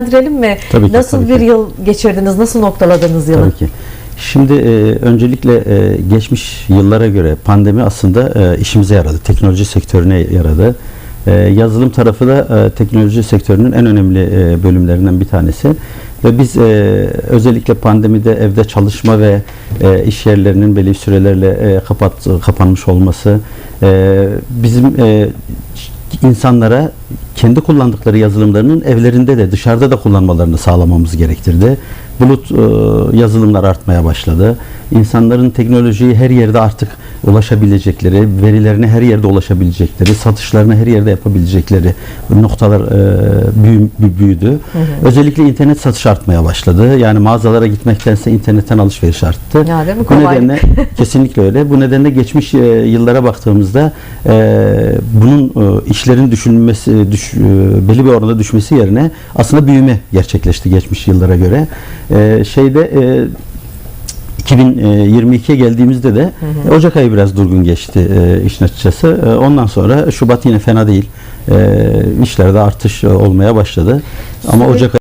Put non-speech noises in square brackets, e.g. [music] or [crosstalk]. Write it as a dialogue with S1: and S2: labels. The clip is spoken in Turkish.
S1: Değerlendirelim mi?
S2: Tabii ki,
S1: Nasıl
S2: tabii
S1: bir
S2: ki.
S1: yıl geçirdiniz? Nasıl noktaladınız yılı?
S2: Tabii ki. Şimdi e, öncelikle e, geçmiş yıllara göre pandemi aslında e, işimize yaradı. Teknoloji sektörüne yaradı. E, yazılım tarafı da e, teknoloji sektörünün en önemli e, bölümlerinden bir tanesi. Ve biz e, özellikle pandemide evde çalışma ve e, iş yerlerinin belli sürelerle e, kapat kapanmış olması e, bizim e, insanlara kendi kullandıkları yazılımlarının evlerinde de dışarıda da kullanmalarını sağlamamız gerektirdi. Bulut e, yazılımlar artmaya başladı. İnsanların teknolojiyi her yerde artık ulaşabilecekleri, verilerine her yerde ulaşabilecekleri, satışlarını her yerde yapabilecekleri noktalar e, büyü- büyü- büyüdü. Özellikle internet satış artmaya başladı. Yani mağazalara gitmektense internetten alışveriş arttı.
S1: Ya değil mi?
S2: Bu
S1: Kolaylık.
S2: nedenle [laughs] kesinlikle öyle. Bu nedenle geçmiş e, yıllara baktığımızda e, bunun e, işlerin düşünülmesi, düş, e, belli bir oranda düşmesi yerine aslında büyüme gerçekleşti geçmiş yıllara göre. E, şeyde e, 2022'ye geldiğimizde de e, Ocak ayı biraz durgun geçti e, işin açıkçası. E, ondan sonra Şubat yine fena değil. E, işlerde artış olmaya başladı. Ama Ocak